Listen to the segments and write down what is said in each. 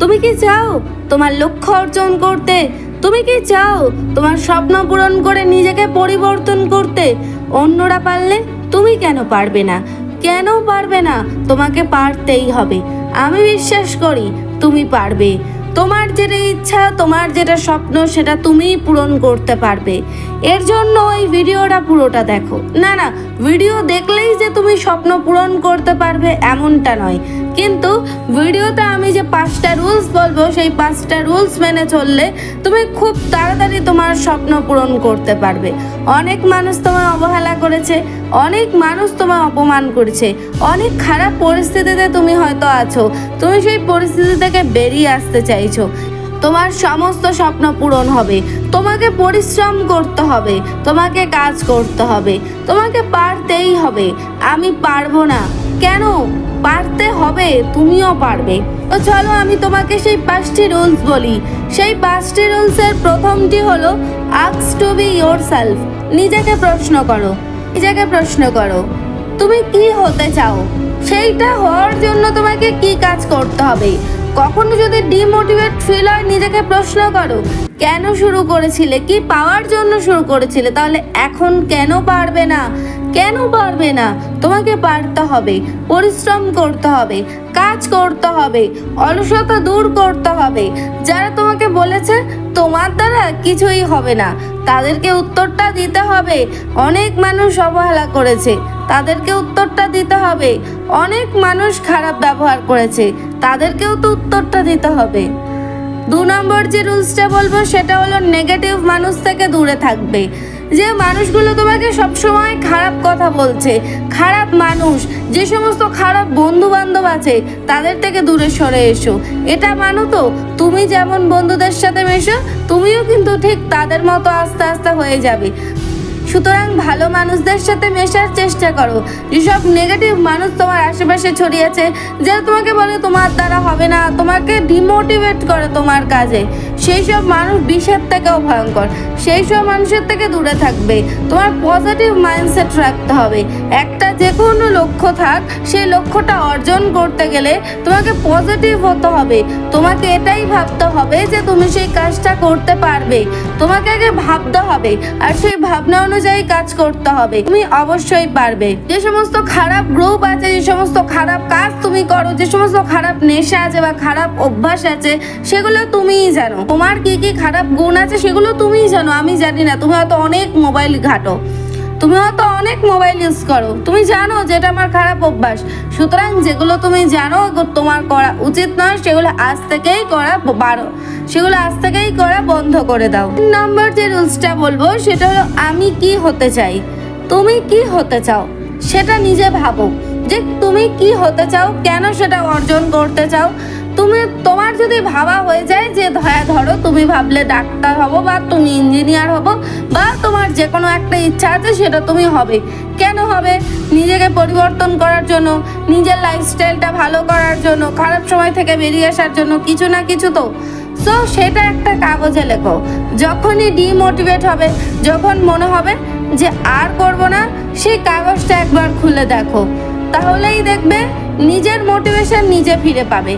তুমি কি চাও তোমার লক্ষ্য অর্জন করতে? তুমি কি চাও তোমার স্বপ্ন পূরণ করে নিজেকে পরিবর্তন করতে? অন্যরা পারলে তুমি কেন পারবে না? কেন পারবে না? তোমাকে পারতেই হবে। আমি বিশ্বাস করি তুমি পারবে। তোমার যেটা ইচ্ছা, তোমার যেটা স্বপ্ন, সেটা তুমিই পূরণ করতে পারবে। এর জন্য এই ভিডিওটা পুরোটা দেখো। না না, ভিডিও দেখলেই যে তুমি স্বপ্ন পূরণ করতে পারবে এমনটা নয়। কিন্তু ভিডিওতে আমি যে পাঁচটা রুলস বলব, সেই পাঁচটা রুলস মেনে চললে তুমি খুব তাড়াতাড়ি তোমার স্বপ্ন পূরণ করতে পারবে। অনেক মানুষ তোমায় অবহেলা করেছে, অনেক মানুষ তোমায় অপমান করেছে। অনেক খারাপ পরিস্থিতিতে তুমি হয়তো আছো, তুমি সেই পরিস্থিতি থেকে বেরিয়ে আসতে চাইছো। তোমার সমস্ত স্বপ্ন পূরণ হবে, তোমাকে পরিশ্রম করতে হবে, তোমাকে কাজ করতে হবে, তোমাকে পারতেই হবে। আমি পারব না। কেন? পারতে হবে, তুমিও পারবে। তো চলো আমি তোমাকে সেই পাঁচটি রুলস বলি। সেই পাঁচটি রুলসের প্রথমটি হলো আক্স টু বি ইয়োর সেলফ নিজেকে প্রশ্ন করো। নিজেকে প্রশ্ন করো, তুমি কি হতে চাও? সেইটা হওয়ার জন্য তোমাকে কি কাজ করতে হবে? কখনো যদি ডিমোটিভেট হয় নিজেকে প্রশ্ন করো, কেন শুরু করেছিলে? কি পাওয়ার জন্য শুরু করেছিলে? তাহলে এখন কেন পারবে না? কেন পারবে না? তোমাকে পারতে হবে, পরিশ্রম করতে হবে, কাজ করতে হবে, অলসতা দূর করতে হবে। যারা বলেছে, তোমার দ্বারা কিছুই হবে না। তাদেরকে উত্তরটা দিতে হবে। অনেক মানুষ অবহেলা করেছে। তাদেরকে উত্তরটা দিতে হবে। অনেক মানুষ খারাপ ব্যবহার করেছে। তাদেরকেও তো উত্তরটা দিতে হবে। দু নম্বর যে রুলসটা বলব, সেটা হলো নেগেটিভ মানুষ থেকে দূরে থাকবে। যে মানুষগুলো তোমাকে সবসময় খারাপ কথা বলছে, খারাপ মানুষ, যে সমস্ত খারাপ বন্ধু বান্ধব আছে, তাদের থেকে দূরে সরে এসো। এটা মানো তো, তুমি যেমন বন্ধুদের সাথে মেশো, তুমিও কিন্তু ঠিক তাদের মতো আস্তে আস্তে হয়ে যাবে। সুতরাং ভালো মানুষদের সাথে মেশার চেষ্টা করো। যেসব নেগেটিভ মানুষ তোমার আশেপাশে ছড়িয়েছে যারা তোমাকে বলে তোমার দ্বারা হবে না, তোমাকে ডিমোটিভেট করে তোমার কাজে। সেই সব মানুষ বিষের থেকেও ভয়ঙ্কর। সেই সব মানুষের থেকে দূরে থাকবে। তোমার পজিটিভ মাইন্ডসেট রাখতে হবে। একটা যে কোনো লক্ষ্য থাক, সেই লক্ষ্যটা অর্জন করতে গেলে তোমাকে পজিটিভ হতে হবে। তোমাকে এটাই ভাবতে হবে যে তুমি সেই কাজটা করতে পারবে। তোমাকে আগে ভাবতে হবে আর সেই ভাবনা অনুযায়ী কাজ করতে হবে। তুমি অবশ্যই পারবে। যে সমস্ত খারাপ গ্রুপ আছে, যে সমস্ত খারাপ কাজ তুমি করো, যে সমস্ত খারাপ নেশা আছে বা খারাপ অভ্যাস আছে, সেগুলো তুমিই জানো। তোমার কি কি খারাপ গুণ আছে সেগুলো তুমিই জানো, আমি জানি না। তুমি হয়তো অনেক মোবাইল ঘাটো। তুমি হয়তো অনেক মোবাইল ইউজ করো। তুমি জানো যেটা আমার খারাপ অভ্যাস। সুতরাং যেগুলো তুমি জানো তোমার করা উচিত নয়, সেগুলো আজ থেকেই করা বারো। সেগুলো আজ থেকেই করা বন্ধ করে দাও। নম্বর যে রুলসটা বলব, সেটা হলো আমি কি হতে চাই? তুমি কি হতে চাও? সেটা নিজে ভাবো। যে তুমি কি হতে চাও, কেন সেটা অর্জন করতে চাও? তুমি, তোমার যদি ভাবা হয়ে যায় যে ধরা ধরো, তুমি ভাবলে ডাক্তার হব বা তুমি ইঞ্জিনিয়ার হব বা তোমার যে কোনো একটা ইচ্ছা আছে সেটা তুমি হবে। কেন হবে? নিজেকে পরিবর্তন করার জন্য, নিজের লাইফস্টাইলটা ভালো করার জন্য, খারাপ সময় থেকে বেরিয়ে আসার জন্য কিছু না কিছু তো। সো সেটা একটা কাগজে লেখো। যখনই ডিমোটিভেট হবে, যখন মনে হবে যে, আর করব না, সেই কাগজটা একবার খুলে দেখো। তাহলেই দেখবে নিজের মোটিভেশন নিজে ফিরে পাবে।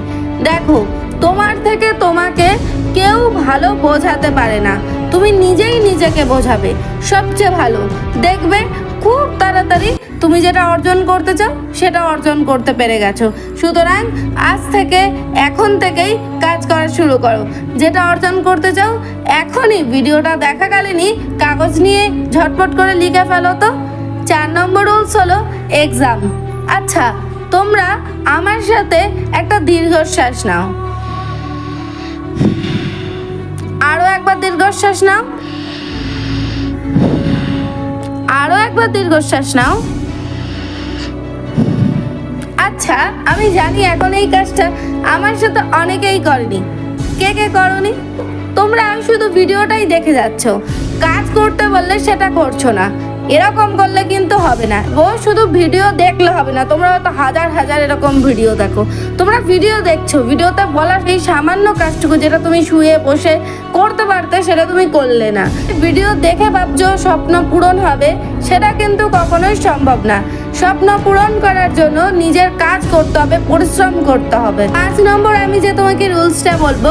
দেখো, তোমার থেকে তোমাকে কেউ ভালো বোঝাতে পারে না। তুমি নিজেই নিজেকে বোঝাবে। সবচেয়ে ভালো, দেখবে খুব তাড়াতাড়ি তুমি যেটা অর্জন করতে চাও, সেটা অর্জন করতে পেরে গেছো। সুতরাং আজ থেকে, এখন থেকেই কাজ করা শুরু করো। যেটা অর্জন করতে চাও, এখনই ভিডিওটা দেখাকালীনই কাগজ নিয়ে ঝটপট করে লিখে ফেলো তো। চার নম্বর রুলস হলো এক্সাম আচ্ছা তোমরা আমার সাথে একটা দীর্ঘশ্বাস নাও। আরও একবার দীর্ঘশ্বাস নাও। আরও একবার দীর্ঘশ্বাস নাও। আচ্ছা আমি জানি এখন এই কাজটা আমার সাথে অনেকেই করেনি। কে কে করনি? তোমরা আমি শুধু ভিডিওটাই দেখে যাচ্ছ। কাজ করতে বললে সেটা করছ না। এরকম করলে কিন্তু হবে না। ও শুধু ভিডিও দেখলে হবে না। তোমরা হয়তো হাজার হাজার এরকম ভিডিও দেখো। তোমরা ভিডিও দেখছ। ভিডিওতে বলার সেই সামান্য কাজটুকু যেটা তুমি শুয়ে বসে করতে পারতে, সেটা তুমি করলে না। ভিডিও দেখে ভাবছ, স্বপ্ন পূরণ হবে, সেটা কিন্তু কখনোই সম্ভব না। স্বপ্ন পূরণ করার জন্য নিজের কাজ করতে হবে, পরিশ্রম করতে হবে। পাঁচ নম্বর, আমি যে তোমাকে রুলসটা বলব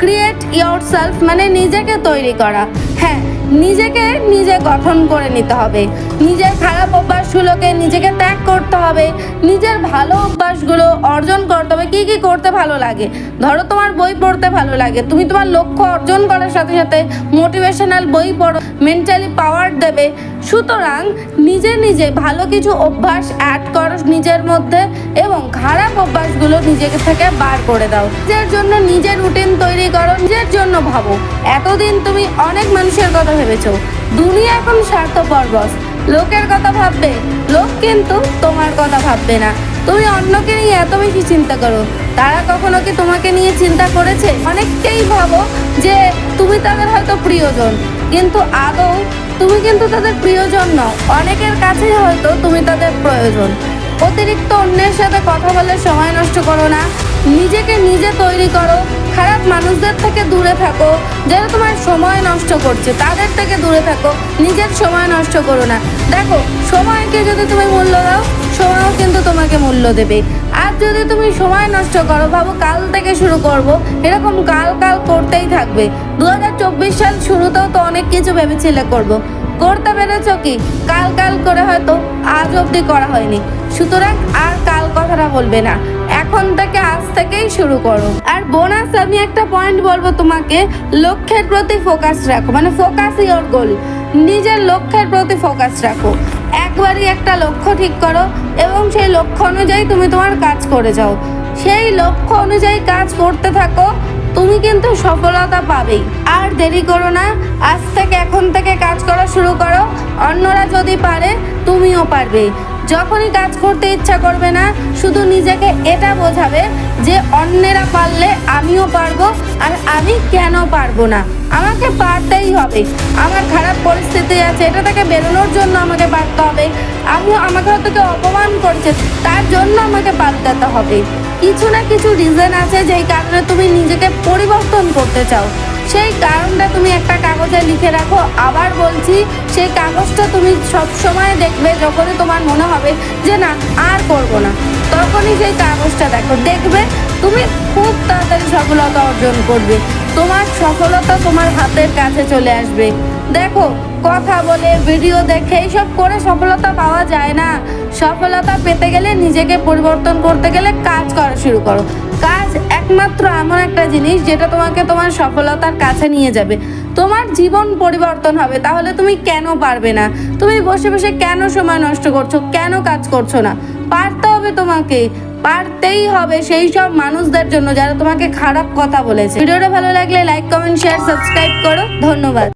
ক্রিয়েট ইয়োর সেলফ মানে নিজেকে তৈরি করা। হ্যাঁ নিজেকে নিজে গঠন করে নিতে হবে। নিজের খারাপ অভ্যাসগুলোকে নিজেকে ত্যাগ করতে হবে। নিজের ভালো অভ্যাসগুলো অর্জন করতে হবে কী কী করতে ভালো লাগে? ধরো তোমার বই পড়তে ভালো লাগে, তুমি তোমার লক্ষ্য অর্জন করার সাথে সাথে মোটিভেশনাল বই পড়ো মেন্টালি পাওয়ার দেবে। সুতরাং নিজে নিজে ভালো কিছু অভ্যাস অ্যাড করো নিজের মধ্যে এবং খারাপ অভ্যাসগুলো নিজেকে থেকে বার করে দাও। নিজের জন্য নিজের রুটিন তৈরি করো, নিজের জন্য ভাবো। এতদিন তুমি অনেক মানুষের কথা ভেবেছো, দুনিয়া এখন স্বার্থপর বস লোকের কথা ভাববে, লোক কিন্তু তোমার কথা ভাববে না। তুমি অন্যকে নিয়ে এত বেশি চিন্তা করো। তারা কখনো কি তোমাকে নিয়ে চিন্তা করেছে? অনেককেই ভাবো যে তুমি তাদের হয়তো প্রিয়জন, কিন্তু আদৌ তুমি কিন্তু তাদের প্রিয়জন নও। অনেকের কাছেই হয়তো তুমি তাদের প্রয়োজন। অতিরিক্ত অন্যের সাথে কথা বলে সময় নষ্ট করো না। নিজেকে নিজে তৈরি করো। খারাপ মানুষদের থেকে দূরে থাকো। যারা তোমার সময় নষ্ট করছে, তাদের থেকে দূরে থাকো। নিজের সময় নষ্ট করো না। দেখো, সময়কে যদি তুমি মূল্য দাও সময়ও কিন্তু তোমাকে মূল্য দেবে। আর যদি তুমি সময় নষ্ট করো, ভাবো কাল থেকে শুরু করব। এরকম কাল কাল করতেই থাকবে। দু হাজার চব্বিশ সাল শুরুতেও তো অনেক কিছু ভেবেছিলে করব। করতে পেরেছ কি? কাল কাল করে হয়তো আজ অবধি করা হয়নি। সুতরাং আর কাল কথাটা বলবে না। এখন থেকে আজ থেকেই শুরু করো। আর বোনাস আমি একটা পয়েন্ট বলব তোমাকে। লক্ষ্যের প্রতি ফোকাস রাখো। মানে ফোকাস ইওর গোল নিজের লক্ষ্যের প্রতি ফোকাস রাখো। একবারই একটা লক্ষ্য ঠিক করো এবং সেই লক্ষ্য অনুযায়ী তুমি তোমার কাজ করে যাও। সেই লক্ষ্য অনুযায়ী কাজ করতে থাকো, তুমি কিন্তু সফলতা পাবেই। আর দেরি করো না, আজ থেকে এখন থেকে কাজ করা শুরু করো, অন্যরা যদি পারে তুমিও পারবে। যখনই কাজ করতে ইচ্ছা করবে না, শুধু নিজেকে এটা বোঝাবে যে অন্যেরা পারলে আমিও পারব আর আমি কেন পারব না। আমাকে পারতেই হবে। আমার খারাপ পরিস্থিতি আছে, এটা থেকে বেরোনোর জন্য আমাকে পারতে হবে। আমিও, আমাকে হয়তো কেউ অপমান করছে, তার জন্য আমাকে পাল্টাতে হবে। কিছু না কিছু রিজন আছে যেই কারণে তুমি নিজেকে পরিবর্তন করতে চাও। সেই কারণটা তুমি একটা কাগজে লিখে রাখো। আবার বলছি সেই কাগজটা তুমি সব সময় দেখবে যখনই তোমার মনে হবে যে না, আর করব না। তখনই সেই কাগজটা দেখো। দেখবে তুমি খুব তাড়াতাড়ি সফলতা অর্জন করবে। তোমার সফলতা তোমার হাতের কাছে চলে আসবে। দেখো, কথা বলে, ভিডিও দেখে এইসব করে সফলতা পাওয়া যায় না। সফলতা পেতে গেলে নিজেকে পরিবর্তন করতে গেলে কাজ করা শুরু করো। কাজ একমাত্র এমন একটা জিনিস যেটা তোমাকে তোমার সফলতার কাছে নিয়ে যাবে। তোমার জীবন পরিবর্তন হবে, তাহলে তুমি কেন পারবে না? তুমি বসে বসে কেন সময় নষ্ট করছ? কেন কাজ করছ না? পারতে হবে তোমাকে, পারতেই হবে সেই সব মানুষদের জন্য যারা তোমাকে খারাপ কথা বলেছে। ভিডিওটা ভালো লাগলে লাইক কমেন্ট শেয়ার সাবস্ক্রাইব করো। ধন্যবাদ।